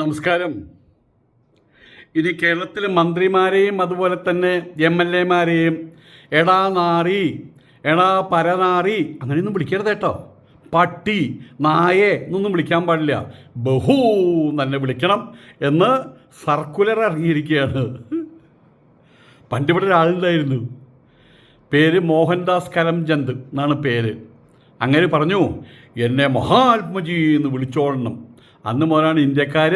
നമസ്കാരം. ഇനി കേരളത്തിലെ മന്ത്രിമാരെയും അതുപോലെ തന്നെ എം എൽ എമാരെയും എടാ നാറി എടാ പരനാറി അങ്ങനെയൊന്നും വിളിക്കരുത് കേട്ടോ. പട്ടി നായെ എന്നൊന്നും വിളിക്കാൻ പാടില്ല. ബഹു തന്നെ വിളിക്കണം എന്ന് സർക്കുലർ ഇറങ്ങിയിരിക്കുകയാണ്. പണ്ടിവിടെ ഒരാളുണ്ടായിരുന്നു. പേര് മോഹൻദാസ് കരംചന്ദ് എന്നാണ് പേര്. അങ്ങനെ പറഞ്ഞു എന്നെ മഹാത്മജി എന്ന് വിളിച്ചോളണം. അന്ന് മുതലാണ് ഇന്ത്യക്കാർ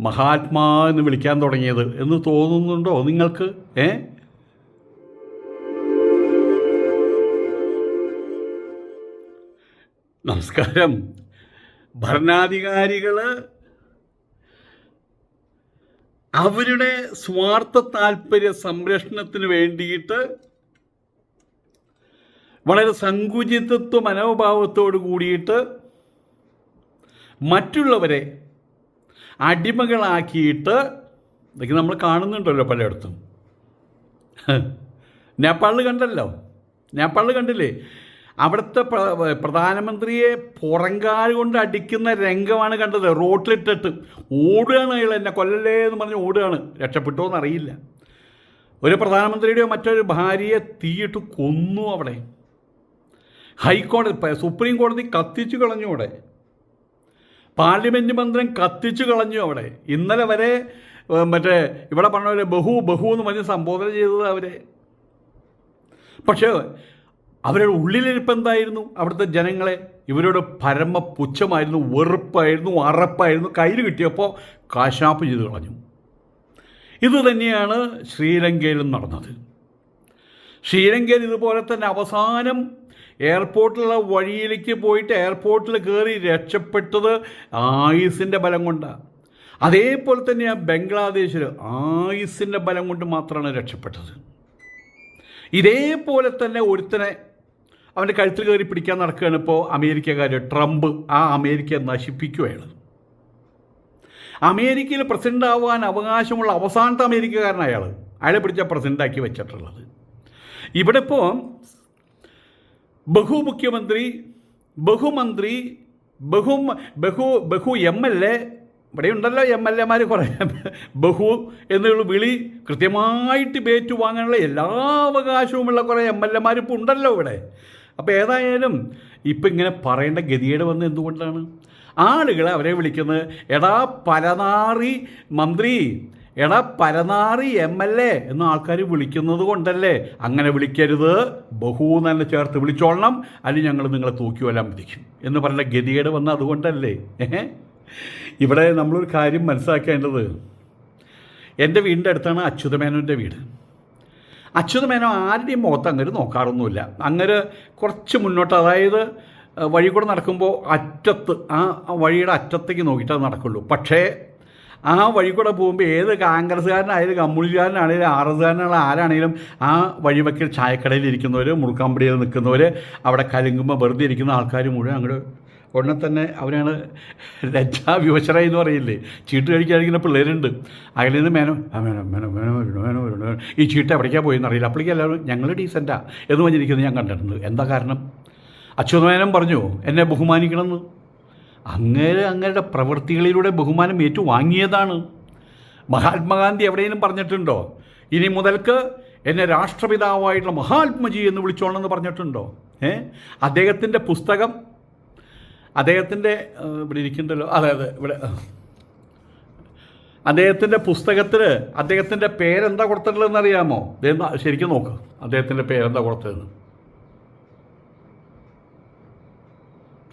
മഹാത്മാ എന്ന് വിളിക്കാൻ തുടങ്ങിയത് എന്ന് തോന്നുന്നുണ്ടോ നിങ്ങൾക്ക്? ഏ? നമസ്കാരം. ഭരണാധികാരികൾ അവരുടെ സ്വാർത്ഥ താല്പര്യ സംരക്ഷണത്തിന് വേണ്ടിയിട്ട് വളരെ സങ്കുചിതത്വ മനോഭാവത്തോട് കൂടിയിട്ട് മറ്റുള്ളവരെ അടിമകളാക്കിയിട്ട് ഇതൊക്കെ നമ്മൾ കാണുന്നുണ്ടല്ലോ പലയിടത്തും. നേപ്പാളിൽ കണ്ടല്ലോ? നേപ്പാളിൽ കണ്ടില്ലേ? അവിടുത്തെ പ്രധാനമന്ത്രിയെ പുറങ്കാൽ കൊണ്ട് അടിക്കുന്ന രംഗമാണ് കണ്ടത്. റോട്ടിലിട്ടിട്ട് ഓടുകയാണ് അയാൾ എന്നെ കൊല്ലല്ലേ എന്ന് പറഞ്ഞ് ഓടുകയാണ്. രക്ഷപ്പെട്ടോ എന്നറിയില്ല. ഒരു പ്രധാനമന്ത്രിയുടെയോ മറ്റൊരു ഭാര്യയെ തീയിട്ട് കൊന്നു അവിടെ. ഹൈക്കോടതി സുപ്രീം കോടതി കത്തിച്ചു കളഞ്ഞു അവിടെ. പാർലമെന്റ് മന്ദിരം കത്തിച്ചു കളഞ്ഞു അവിടെ. ഇന്നലെ വരെ മറ്റേ ഇവിടെ പറഞ്ഞ പോലെ ബഹു ബഹു എന്ന് പറഞ്ഞ് സംബോധന ചെയ്തത് അവരെ. പക്ഷേ അവരുടെ ഉള്ളിലിരിപ്പ് എന്തായിരുന്നു? അവിടുത്തെ ജനങ്ങളെ ഇവരോട് പരമ പുച്ഛമായിരുന്നു വെറുപ്പായിരുന്നു അറപ്പായിരുന്നു കയ്യിൽ കിട്ടിയപ്പോൾ കാശാപ്പ് ചെയ്ത് കളഞ്ഞു. ഇതുതന്നെയാണ് ശ്രീലങ്കയിലും നടന്നത്. ശ്രീലങ്കയിൽ ഇതുപോലെ തന്നെ അവസാനം എയർപോർട്ടിലുള്ള വഴിയിലേക്ക് പോയിട്ട് എയർപോർട്ടിൽ കയറി രക്ഷപ്പെട്ടത് ആയുസിന്റെ ബലം കൊണ്ടാണ് അതേപോലെ തന്നെയാണ് ബംഗ്ലാദേശിൽ ആയുസിന്റെ ബലം കൊണ്ട് മാത്രമാണ് രക്ഷപ്പെട്ടത്. ഇതേപോലെ തന്നെ ഒരുത്തനെ അവന്റെ കഴുത്തിൽ കയറി പിടിക്കാൻ നടക്കുകയാണ് ഇപ്പോൾ അമേരിക്കക്കാർ ട്രംപ്. ആ അമേരിക്കയെ നശിപ്പിക്കുകയാണ്. അമേരിക്കയിൽ പ്രസിഡന്റ് ആവാൻ അവകാശമുള്ള അവസാനത്തെ അമേരിക്കക്കാരൻ അയാൾ അയാളെ പിടിച്ച പ്രസിഡന്റാക്കി വെച്ചിട്ടുള്ളത്. ഇവിടെ ഇപ്പോൾ ബഹുമുഖ്യമന്ത്രി ബഹുമന്ത്രി ബഹു ബഹു ബഹു എം എൽ എ ഇവിടെ ഉണ്ടല്ലോ എം എൽ എമാർ കുറേ. ബഹു എന്നുള്ള വിളി കൃത്യമായിട്ട് പേറ്റു വാങ്ങാനുള്ള എല്ലാ അവകാശവുമുള്ള കുറേ എം എൽ എമാർ ഇപ്പോൾ ഉണ്ടല്ലോ ഇവിടെ. അപ്പോൾ ഏതായാലും ഇപ്പം ഇങ്ങനെ പറയേണ്ട ഗതിയേട് വന്ന് എന്തുകൊണ്ടാണ്? ആളുകളെ അവരെ വിളിക്കുന്നത് എടാ പലനാറി മന്ത്രി എടാ പരനാറി എം എൽ എ എന്ന് ആൾക്കാർ വിളിക്കുന്നത് കൊണ്ടല്ലേ? അങ്ങനെ വിളിക്കരുത്. ബഹു തന്നെ ചേർത്ത് വിളിച്ചോളണം. അല്ലെങ്കിൽ ഞങ്ങൾ നിങ്ങളെ തൂക്കി വരാൻ വിധിക്കും എന്ന് പറഞ്ഞ ഗതികേട് വന്ന അതുകൊണ്ടല്ലേ? ഇവിടെ നമ്മളൊരു കാര്യം മനസ്സിലാക്കേണ്ടത്. എന്റെ വീടിന്റെ അടുത്താണ് അച്യുതമേനോന്റെ വീട്. അച്യുതമേനോ ആരുടെയും മുഖത്ത് അങ്ങനെ നോക്കാറൊന്നുമില്ല. അങ്ങനെ കുറച്ച് മുന്നോട്ട് അതായത് വഴി കൂടെ നടക്കുമ്പോൾ അറ്റത്ത് ആ വഴിയുടെ അറ്റത്തേക്ക് നോക്കിയിട്ടേ നടക്കുള്ളൂ. പക്ഷേ ആ വഴി കൂടെ പോകുമ്പോൾ ഏത് കോൺഗ്രസ്സുകാരനായാലും കമ്മ്യൂണിസ്റ്റുകാരനാണെങ്കിലും ആർ എസ് കാരനാണെങ്കിലും ആരാണെങ്കിലും ആ വഴിവക്കിൽ ചായക്കടയിൽ ഇരിക്കുന്നവർ മുറുക്കാമ്പടിയിൽ നിൽക്കുന്നവർ അവിടെ കലുങ്കുമ്പോൾ വെറുതെ ഇരിക്കുന്ന ആൾക്കാർ മുഴുവൻ അങ്ങോട്ട് ഉടനെ തന്നെ അവരാണ് ലജ്ജാവിവശരായി എന്ന് പറയില്ലേ? ചീട്ട് കഴിക്കാതിരിക്കുന്ന പിള്ളേരുണ്ട്. അതിൽ നിന്ന് മേനോ മേനോ മേനോ മേനോ മേനോ മേനോ. ഈ ചീട്ട് എവിടേക്കാണ് പോയെന്ന് അറിയില്ല. അപ്പോഴേക്കും എല്ലാവരും ഞങ്ങൾ ഡീസന്റാ എന്ന് പറഞ്ഞിരിക്കുന്നത് ഞാൻ കണ്ടിട്ടുണ്ട്. എന്താ കാരണം? അച്യുതമേനം പറഞ്ഞു എന്നെ ബഹുമാനിക്കണമെന്ന്. അങ്ങേര് അങ്ങയുടെ പ്രവൃത്തികളിലൂടെ ബഹുമാനം ഏറ്റു വാങ്ങിയതാണ് മഹാത്മാഗാന്ധി എവിടെയെങ്കിലും പറഞ്ഞിട്ടുണ്ടോ? ഇനി മുതൽക്ക് എന്നെ രാഷ്ട്രപിതാവായിട്ടുള്ള മഹാത്മജി എന്ന് വിളിച്ചോളണം എന്ന് പറഞ്ഞിട്ടുണ്ടോ? ഏ? അദ്ദേഹത്തിന്റെ പുസ്തകം അദ്ദേഹത്തിന്റെ ഇവിടെ ഇരിക്കുന്നുണ്ടല്ലോ അതെ അതെ ഇവിടെ. അദ്ദേഹത്തിന്റെ പുസ്തകത്തിൽ അദ്ദേഹത്തിന്റെ പേരെന്താ കൊടുത്തിട്ടുള്ളതെന്ന് അറിയാമോ? ശരിക്കും നോക്ക്. അദ്ദേഹത്തിന്റെ പേരെന്താ കൊടുത്തതെന്ന്?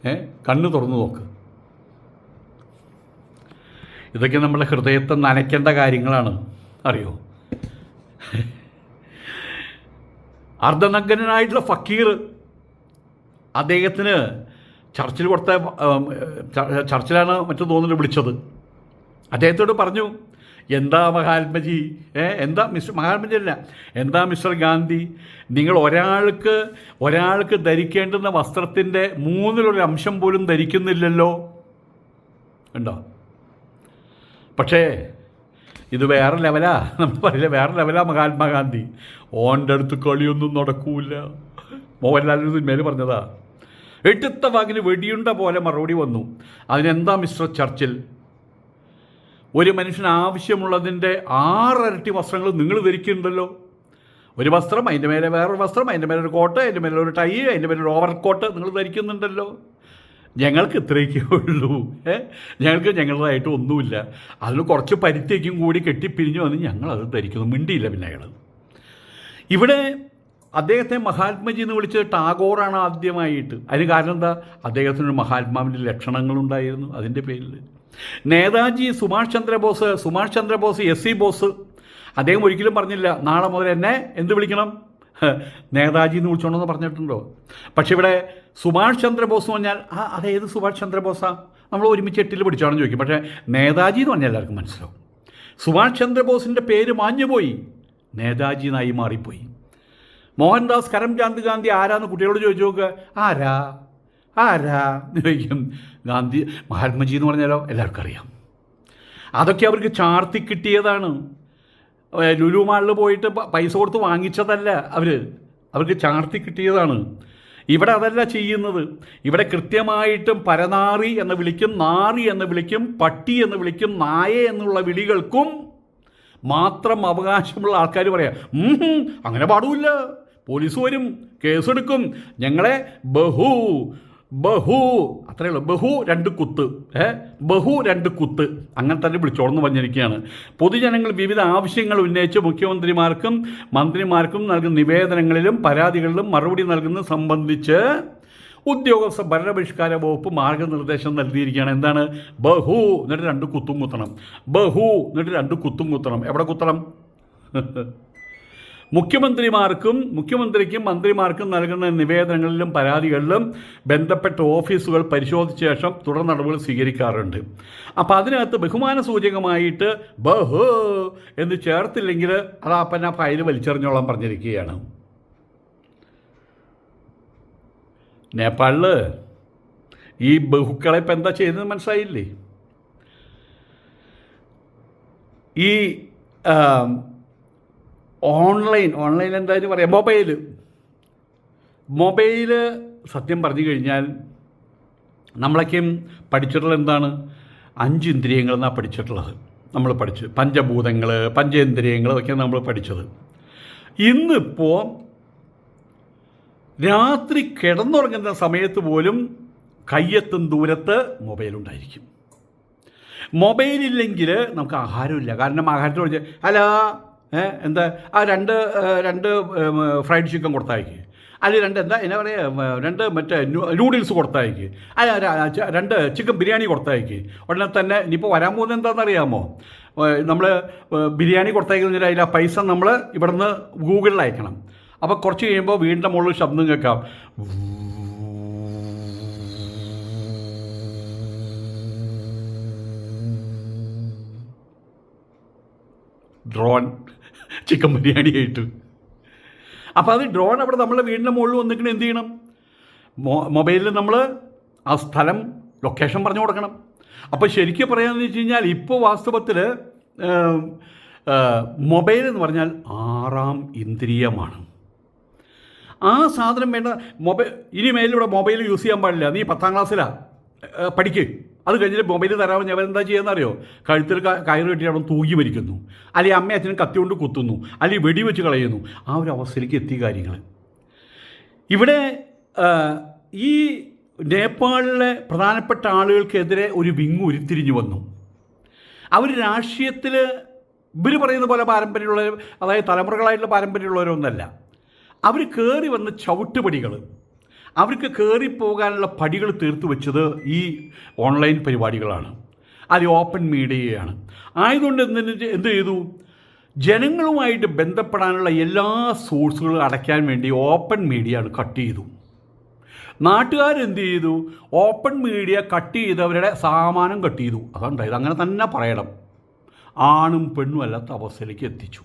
ഏ? കണ്ണ് തുറന്നു നോക്ക്. ഇതൊക്കെ നമ്മുടെ ഹൃദയത്തെ നനയ്ക്കേണ്ട കാര്യങ്ങളാണ്. അറിയോ? അർദ്ധനഗ്നനായിട്ടുള്ള ഫക്കീർ അദ്ദേഹത്തിന് ചർച്ചിൽ കൊടുത്ത ചർച്ചിലാണ് മറ്റു തോന്നുന്നു വിളിച്ചത്. അദ്ദേഹത്തോട് പറഞ്ഞു എന്താ മഹാത്മജി? ഏ എന്താ മിസ്റ്റർ മഹാത്മജി അല്ല എന്താ മിസ്റ്റർ ഗാന്ധി? നിങ്ങൾ ഒരാൾക്ക് ഒരാൾക്ക് ധരിക്കേണ്ടുന്ന വസ്ത്രത്തിന്റെ മൂന്നിലൊരു അംശം പോലും ധരിക്കുന്നില്ലല്ലോ. ഉണ്ടോ? പക്ഷേ ഇത് വേറെ ലെവലാ നമ്മൾ പറയില്ല വേറെ ലെവലാ മഹാത്മാഗാന്ധി ഓന്റെ അടുത്ത് കളിയൊന്നും നടക്കൂല. മോഹൻലാലിന് സിനിമയിൽ പറഞ്ഞതാ എടുത്ത വാക്കിന് വെടിയുണ്ട പോലെ മറുപടി വന്നു. അതിനെന്താ മിസ്റ്റർ ചർച്ചിൽ? ഒരു മനുഷ്യന് ആവശ്യമുള്ളതിന്റെ ആറരട്ടി വസ്ത്രങ്ങൾ നിങ്ങൾ ധരിക്കുന്നുണ്ടല്ലോ. ഒരു വസ്ത്രം അതിന്റെ മേലെ വേറൊരു വസ്ത്രം അതിന്റെ മേലെ ഒരു കോട്ട് അതിന്റെ മേലെ ഒരു ടൈ അതിന്റെ മേലെ ഒരു ഓവർ കോട്ട് നിങ്ങൾ ധരിക്കുന്നുണ്ടല്ലോ. ഞങ്ങൾക്ക് ഇത്രയൊക്കെ ഉള്ളൂ. ഞങ്ങൾക്ക് ഞങ്ങളുടേതായിട്ട് ഒന്നുമില്ല. അതിന് കുറച്ച് പരുത്തേക്കും കൂടി കെട്ടിപ്പിരിഞ്ഞു വന്ന് ഞങ്ങളത് ധരിക്കുന്നു. മിണ്ടിയില്ല പിന്നെ അയാൾ ഇവിടെ അദ്ദേഹത്തെ മഹാത്മജി എന്ന് വിളിച്ചത് ടാഗോറാണ് ആദ്യമായിട്ട്. അതിന് കാരണം എന്താ? അദ്ദേഹത്തിനൊരു മഹാത്മാവിന്റെ ലക്ഷണങ്ങളുണ്ടായിരുന്നു അതിന്റെ പേരിൽ. Netaji Subhash Chandrabose Subhash Chandrabose S C Bose. അദ്ദേഹം ഒരിക്കലും പറഞ്ഞില്ല നാളെ മുതൽ എന്നെ എന്ത് വിളിക്കണം? നേതാജി എന്ന് വിളിച്ചോണമെന്ന് പറഞ്ഞിട്ടുണ്ടോ? പക്ഷെ ഇവിടെ സുഭാഷ് ചന്ദ്രബോസ് എന്ന് പറഞ്ഞാൽ ആ അതേത് സുഭാഷ് ചന്ദ്രബോസാ? നമ്മൾ ഒരുമിച്ച് എട്ടിൽ പിടിച്ചാണെന്ന് ചോദിക്കും. പക്ഷേ നേതാജി എന്ന് പറഞ്ഞാൽ എല്ലാവർക്കും മനസ്സിലാവും. സുഭാഷ് ചന്ദ്രബോസിന്റെ പേര് മാഞ്ഞുപോയി നേതാജി നായി മാറിപ്പോയി. മോഹൻദാസ് കരംചാന്ദ് ഗാന്ധി ആരാന്ന് കുട്ടികളോട് ചോദിച്ചു നോക്കുക ആരാ? ആരാ? എന്ന് ചോദിക്കും. ഗാന്ധി മഹാത്മജി എന്ന് പറഞ്ഞാലോ? എല്ലാവർക്കും അറിയാം. അതൊക്കെ അവർക്ക് ചാർത്തി കിട്ടിയതാണ്. ലുലു മാളിൽ പോയിട്ട് പൈസ കൊടുത്ത് വാങ്ങിച്ചതല്ല അവർ അവർക്ക് ചാർത്തി കിട്ടിയതാണ്. ഇവിടെ അതല്ല ചെയ്യുന്നത്. ഇവിടെ കൃത്യമായിട്ടും പരനാറി എന്ന് വിളിക്കും നാറി എന്ന് വിളിക്കും പട്ടി എന്ന് വിളിക്കും നായ എന്നുള്ള വിളികൾക്കും മാത്രം അവകാശമുള്ള ആൾക്കാർ പറയാം അങ്ങനെ പാടില്ല. പോലീസ് വരും കേസെടുക്കും. ഞങ്ങളെ ബഹു ബഹു. അത്രയേ ഉള്ളൂ. ബഹു രണ്ട് കുത്ത്. ഏ? ബഹു രണ്ട് കുത്ത്. അങ്ങനെ തന്നെ വിളിച്ചോളന്ന് പറഞ്ഞിരിക്കുകയാണ്. പൊതുജനങ്ങൾ വിവിധ ആവശ്യങ്ങൾ ഉന്നയിച്ച് മുഖ്യമന്ത്രിമാർക്കും മന്ത്രിമാർക്കും നൽകുന്ന നിവേദനങ്ങളിലും പരാതികളിലും മറുപടി നൽകുന്നത് സംബന്ധിച്ച് ഉദ്യോഗസ്ഥ ഭരണപരിഷ്കാര വകുപ്പ് മാർഗനിർദ്ദേശം നൽകിയിരിക്കുകയാണ്. എന്താണ്? ബഹു. എന്നിട്ട് രണ്ട് കുത്തും കുത്തണം. ബഹു. എന്നിട്ട് രണ്ട് കുത്തും കുത്തണം. എവിടെ കുത്തണം? മുഖ്യമന്ത്രിമാർക്കും മുഖ്യമന്ത്രിക്കും മന്ത്രിമാർക്കും നൽകുന്ന നിവേദനങ്ങളിലും പരാതികളിലും ബന്ധപ്പെട്ട ഓഫീസുകൾ പരിശോധിച്ച ശേഷം തുടർ നടപടികൾ സ്വീകരിക്കാറുണ്ട്. അപ്പോൾ അതിനകത്ത് ബഹുമാന സൂചകമായിട്ട് ബഹ് എന്ന് ചേർത്തില്ലെങ്കിൽ അത് അപ്പൻ ആ ഫയൽ വലിച്ചെറിഞ്ഞോളാൻ പറഞ്ഞിരിക്കുകയാണ്. നേപ്പാളിൽ ഈ ബഹുക്കളെ ഇപ്പം എന്താ ചെയ്യുന്നത് മനസ്സിലായില്ലേ? ഈ ഓൺലൈൻ ഓൺലൈൻ എന്തായാലും പറയാം? മൊബൈൽ മൊബൈൽ സത്യം പറഞ്ഞു കഴിഞ്ഞാൽ നമ്മളൊക്കെയും പഠിച്ചിട്ടുള്ളത് എന്താണ്? അഞ്ച് ഇന്ദ്രിയങ്ങൾ എന്നാണ് പഠിച്ചിട്ടുള്ളത് നമ്മൾ പഠിച്ച് പഞ്ചഭൂതങ്ങൾ പഞ്ചേന്ദ്രിയങ്ങൾ ഒക്കെ നമ്മൾ പഠിച്ചത്. ഇന്നിപ്പോൾ രാത്രി കിടന്നുറങ്ങുന്ന സമയത്ത് പോലും കയ്യെത്തും ദൂരത്ത് മൊബൈലുണ്ടായിരിക്കും. മൊബൈലില്ലെങ്കിൽ നമുക്ക് ആഹാരമില്ല. കാരണം ആഹാരത്തിൽ ഹലോ എന്താ ആ രണ്ട് രണ്ട് ഫ്രൈഡ് ചിക്കൻ കൊടുത്തയക്ക്. അല്ലെങ്കിൽ രണ്ട് എന്താ എന്നാ പറയുക രണ്ട് മറ്റേ നൂഡിൽസ് കൊടുത്തയക്ക്. രണ്ട് ചിക്കൻ ബിരിയാണി കൊടുത്തയക്ക്. ഉടനെ തന്നെ ഇനിയിപ്പോൾ വരാൻ പോകുന്നത് എന്താണെന്നറിയാമോ? നമ്മൾ ബിരിയാണി കൊടുത്തയക്കുന്നതിന് അതിൽ ആ പൈസ നമ്മൾ ഇവിടുന്ന് ഗൂഗിളിൽ അയക്കണം. അപ്പോൾ കുറച്ച് കഴിയുമ്പോൾ വീടിന്റെ മുകളിൽ ശബ്ദം കേൾക്കാം. ഡ്രോൺ. ചിക്കൻ ബിരിയാണി ആയിട്ട്. അപ്പോൾ അത് ഡ്രോൺ അവിടെ നമ്മളെ വീടിന്റെ മുകളിൽ വന്നിട്ട് എന്ത് ചെയ്യണം? മൊബൈലിൽ നമ്മൾ ആ സ്ഥലം ലൊക്കേഷൻ പറഞ്ഞു കൊടുക്കണം. അപ്പോൾ ശരിക്കും പറയാമെന്ന് വെച്ച് കഴിഞ്ഞാൽ ഇപ്പോൾ വാസ്തവത്തിൽ മൊബൈൽ എന്ന് പറഞ്ഞാൽ ആറാം ഇന്ദ്രിയമാണ്. ആ സാധനം വേണ്ട മൊബൈൽ ഇനി മേലിലൂടെ മൊബൈൽ യൂസ് ചെയ്യാൻ പാടില്ല. നീ പത്താം ക്ലാസ്സിലാണ് പഠിക്ക്. അത് കഴിഞ്ഞിട്ട് മൊബൈൽ തരാമെന്ന് ഞാൻ എന്താ ചെയ്യുന്നറിയോ കഴുത്തിൽ കയറി കെട്ടി അവിടെ തൂങ്ങി മരിക്കുന്നു. അല്ലെങ്കിൽ അമ്മ അച്ഛനും കത്തി കൊണ്ട് കുത്തുന്നു. അല്ലെങ്കിൽ വെടിവെച്ച് കളയുന്നു. ആ ഒരു അവസ്ഥയിലേക്ക് എത്തി കാര്യങ്ങൾ ഇവിടെ ഈ നേപ്പാളിലെ പ്രധാനപ്പെട്ട ആളുകൾക്കെതിരെ ഒരു വിങ് ഉരുത്തിരിഞ്ഞു വന്നു. അവർ രാഷ്ട്രീയത്തിൽ ഇവർ പറയുന്ന പോലെ പാരമ്പര്യമുള്ള അതായത് തലമുറകളായിട്ടുള്ള പാരമ്പര്യമുള്ളവരൊന്നല്ല. അവർ കയറി വന്ന ചവിട്ടുപടികൾ അവർക്ക് കയറിപ്പോകാനുള്ള പടികൾ തീർത്തു വെച്ചത് ഈ ഓൺലൈൻ പരിപാടികളാണ്. അത് ഓപ്പൺ മീഡിയയാണ്. ആയതുകൊണ്ട് എന്തിന് എന്ത് ചെയ്തു? ജനങ്ങളുമായിട്ട് ബന്ധപ്പെടാനുള്ള എല്ലാ സോഴ്സുകളും അടയ്ക്കാൻ വേണ്ടി ഓപ്പൺ മീഡിയ കട്ട് ചെയ്തു. നാട്ടുകാരെന്ത് ചെയ്തു? ഓപ്പൺ മീഡിയ കട്ട് ചെയ്തവരുടെ സാമാനം കട്ട് ചെയ്തു. അതുണ്ടായത് അങ്ങനെ തന്നെ പറയണം. ആണും പെണ്ണും അല്ലാത്ത അവസ്ഥയിലേക്ക് എത്തിച്ചു.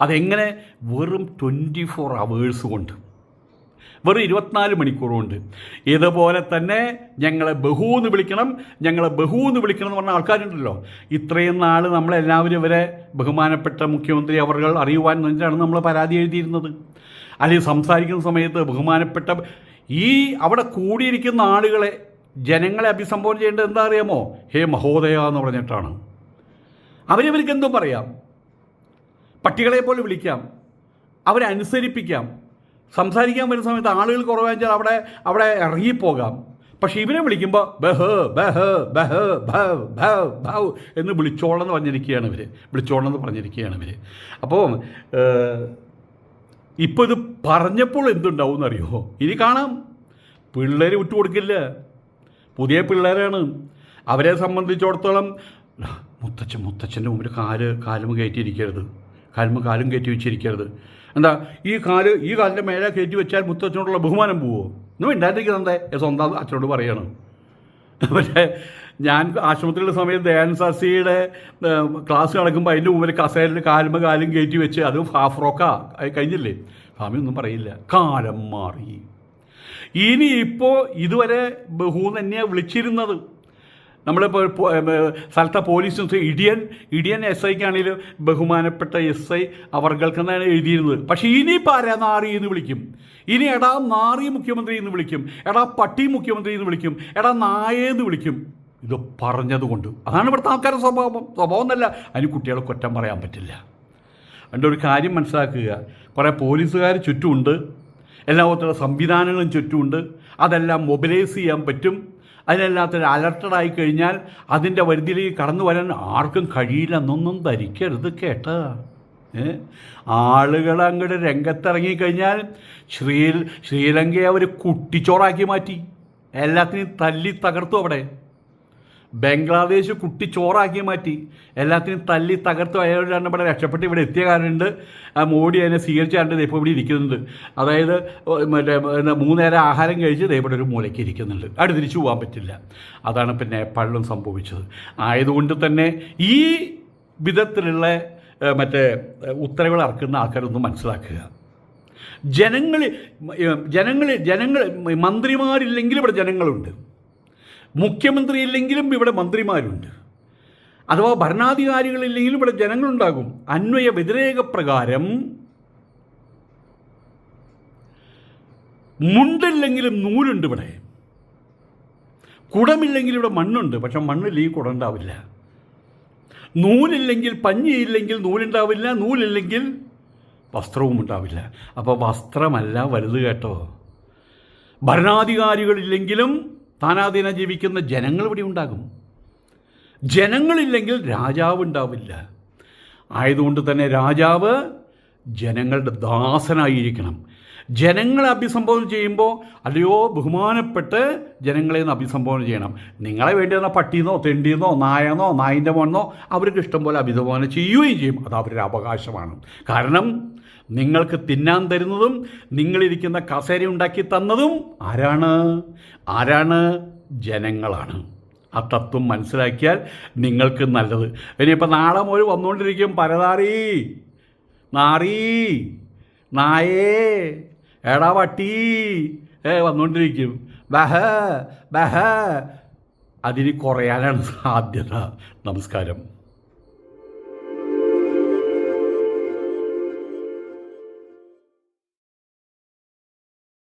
അതെങ്ങനെ? വെറും ട്വന്റി ഫോർ അവേഴ്സ് കൊണ്ട്. വെറും ഇരുപത്തിനാല് മണിക്കൂറുണ്ട്. ഇതുപോലെ തന്നെ ഞങ്ങളെ ബഹു എന്ന് വിളിക്കണം ഞങ്ങളെ ബഹു എന്ന് വിളിക്കണം എന്ന് പറഞ്ഞ ആൾക്കാരുണ്ടല്ലോ. ഇത്രയും നാൾ നമ്മളെല്ലാവരും ഇവരെ ബഹുമാനപ്പെട്ട മുഖ്യമന്ത്രി അവർ അറിയുവാൻ വേണ്ടിയിട്ടാണ് നമ്മൾ പരാതി എഴുതിയിരുന്നത്. അല്ലെങ്കിൽ സംസാരിക്കുന്ന സമയത്ത് ബഹുമാനപ്പെട്ട ഈ അവിടെ കൂടിയിരിക്കുന്ന ആളുകളെ ജനങ്ങളെ അഭിസംബോധന ചെയ്യേണ്ടത് എന്താ അറിയാമോ? ഹേ മഹോദയ എന്ന് പറഞ്ഞിട്ടാണ്. അവരവർക്ക് എന്തും പറയാം. പട്ടികളെ പോലെ വിളിക്കാം. അവരെ അനുസരിപ്പിക്കാം. സംസാരിക്കാൻ വരുന്ന സമയത്ത് ആളുകൾ കുറവാച്ചാൽ അവിടെ അവിടെ ഇറങ്ങിപ്പോകാം. പക്ഷേ ഇവനെ വിളിക്കുമ്പോൾ ബഹ് ബഹ് ബഹ് ഭവ് ഭവ് ഭവ് എന്ന് വിളിച്ചോളെന്ന് പറഞ്ഞിരിക്കുകയാണ് ഇവർ വിളിച്ചോളെന്ന് പറഞ്ഞിരിക്കുകയാണ് ഇവർ അപ്പോൾ ഇപ്പോൾ ഇത് പറഞ്ഞപ്പോൾ എന്തുണ്ടാവും എന്നറിയോ ഇനി കാണാം. പിള്ളേർ വിട്ടുകൊടുക്കില്ല. പുതിയ പിള്ളേരാണ്. അവരെ സംബന്ധിച്ചിടത്തോളം മുത്തച്ഛൻ മുത്തച്ഛന്റെ മുമ്പിൽ കാൽ കാലും കയറ്റിയിരിക്കരുത്. കാലും കാലും കയറ്റി വെച്ചിരിക്കരുത്. എന്താ ഈ കാൽ ഈ കാലിന്റെ മേലെ കയറ്റി വെച്ചാൽ മുത്തച്ഛനോടുള്ള ബഹുമാനം പോവോ? ഒന്നും ഉണ്ടായിരിക്കുന്നതേ സ്വന്തം അച്ഛനോട് പറയണം. പക്ഷേ ഞാൻ ആശുപത്രിയുടെ സമയത്ത് ദയാനന്ദ് സാസിയുടെ ക്ലാസ് നടക്കുമ്പോൾ അതിന്റെ മുമ്പിൽ കസേരയിൽ കാലും കാലും കയറ്റി വെച്ച് അത് ഹാഫ് റോക്കാ കഴിഞ്ഞില്ലേ? സ്വാമി ഒന്നും പറയില്ല. കാലം മാറി. ഇനിയിപ്പോൾ ഇതുവരെ ബഹു തന്നെയാണ് വിളിച്ചിരുന്നത്. നമ്മളിപ്പോൾ സ്ഥലത്തെ പോലീസ് ഇടിയൻ ഇടിയൻ എസ് ഐക്കാണെങ്കിലും ബഹുമാനപ്പെട്ട എസ് ഐ അവർക്കെന്നാണ് എഴുതിയിരുന്നത്. പക്ഷേ ഇനിയിപ്പോൾ ആരാ നാറി എന്ന് വിളിക്കും? ഇനി എടാ നാറി മുഖ്യമന്ത്രി എന്ന് വിളിക്കും. എടാ പട്ടി മുഖ്യമന്ത്രി എന്ന് വിളിക്കും. എടാ നായേന്ന് വിളിക്കും. ഇത് പറഞ്ഞതുകൊണ്ട്. അതാണ് ഇവിടുത്തെ ആൾക്കാരുടെ സ്വഭാവം. സ്വഭാവം എന്നല്ല അതിന് കുട്ടികളെ കുറ്റം പറയാൻ പറ്റില്ല. അതിന്റെ ഒരു കാര്യം മനസ്സിലാക്കുക. കുറേ പോലീസുകാർ ചുറ്റുമുണ്ട്. എല്ലാ വിധത്തിലുള്ള സംവിധാനങ്ങളും ചുറ്റുമുണ്ട്. അതെല്ലാം മൊബിലൈസ് ചെയ്യാൻ പറ്റും. അതിനെല്ലാത്തിനും അലർട്ടഡായി കഴിഞ്ഞാൽ അതിന്റെ വരുതിയിലേക്ക് കടന്നു വരാൻ ആർക്കും കഴിയില്ല എന്നൊന്നും ധരിക്കരുത് കേട്ടാ. ആളുകൾ അങ്ങോട്ട് രംഗത്തിറങ്ങിക്കഴിഞ്ഞാൽ ശ്രീ ശ്രീലങ്കയെ അവർ കുട്ടിച്ചോറാക്കി മാറ്റി. എല്ലാത്തിനെയും തല്ലി തകർത്തു അവിടെ. ബംഗ്ലാദേശ് കുട്ടി ചോറാക്കി മാറ്റി. എല്ലാത്തിനും തല്ലി തകർത്ത് അയാളുടെ ഇവിടെ രക്ഷപ്പെട്ട് ഇവിടെ എത്തിയ കാരണമുണ്ട്. മോഡി അതിനെ സ്വീകരിച്ചാണ്ട് ഇപ്പോൾ ഇവിടെ ഇരിക്കുന്നുണ്ട്. അതായത് മറ്റേ എന്താ, മൂന്നേരം ആഹാരം കഴിച്ച് ഇവിടെ ഒരു മൂലയ്ക്ക് ഇരിക്കുന്നുണ്ട്. അവിടെ തിരിച്ചു പോകാൻ പറ്റില്ല. അതാണ് പിന്നെ പള്ളും സംഭവിച്ചത്. ആയതുകൊണ്ട് തന്നെ ഈ വിധത്തിലുള്ള മറ്റേ ഉത്തരവുകൾ ഇറക്കുന്ന ആൾക്കാരൊന്നും മനസ്സിലാക്കുക. ജനങ്ങൾ ജനങ്ങൾ ജനങ്ങൾ മന്ത്രിമാരില്ലെങ്കിൽ ഇവിടെ ജനങ്ങളുണ്ട്. മുഖ്യമന്ത്രി ഇല്ലെങ്കിലും ഇവിടെ മന്ത്രിമാരുണ്ട്. അഥവാ ഭരണാധികാരികളില്ലെങ്കിലും ഇവിടെ ജനങ്ങളുണ്ടാകും. അന്വയ വ്യതിരേക പ്രകാരം മുണ്ടില്ലെങ്കിലും നൂലുണ്ട് ഇവിടെ. കുടമില്ലെങ്കിൽ ഇവിടെ മണ്ണുണ്ട്. പക്ഷെ മണ്ണിൽ ഈ ഉണ്ടാവില്ല നൂലില്ലെങ്കിൽ പഞ്ഞിയില്ലെങ്കിൽ നൂലുണ്ടാവില്ല. നൂലില്ലെങ്കിൽ വസ്ത്രവും ഉണ്ടാവില്ല. അപ്പോൾ വസ്ത്രമല്ല വലുത് കേട്ടോ. ഭരണാധികാരികളില്ലെങ്കിലും താനാധീന ജീവിക്കുന്ന ജനങ്ങൾ ഇവിടെ ഉണ്ടാകും. ജനങ്ങളില്ലെങ്കിൽ രാജാവ് ഉണ്ടാവില്ല. ആയതുകൊണ്ട് തന്നെ രാജാവ് ജനങ്ങളുടെ ദാസനായിരിക്കണം. ജനങ്ങളെ അഭിസംബോധന ചെയ്യുമ്പോൾ അല്ലയോ ബഹുമാനപ്പെട്ട് ജനങ്ങളെ ഒന്ന് അഭിസംബോധന ചെയ്യണം. നിങ്ങളെ വേണ്ടി വന്ന പട്ടിന്നോ തെണ്ടിന്നോ നായെന്നോ നായിന്റെ മോണെന്നോ അവർക്ക് ഇഷ്ടം പോലെ അഭിസംബോധന ചെയ്യുകയും ചെയ്യും. അത് അവരുടെ അവകാശമാണ്. കാരണം നിങ്ങൾക്ക് തിന്നാൻ തരുന്നതും നിങ്ങളിരിക്കുന്ന കസേര ഉണ്ടാക്കി തന്നതും ആരാണ്? ആരാണ് ജനങ്ങളാണ്. ആ തത്വം മനസ്സിലാക്കിയാൽ നിങ്ങൾക്ക് നല്ലത്. ഇനിയിപ്പോൾ നാളെ മോര് വന്നുകൊണ്ടിരിക്കും പരതാറി. നാറി. നായേ. എടാ വട്ടി. ഏ വന്നുകൊണ്ടിരിക്കും ബഹ ബഹ. അതിന് കുറയാനാണ് സാധ്യത. നമസ്കാരം.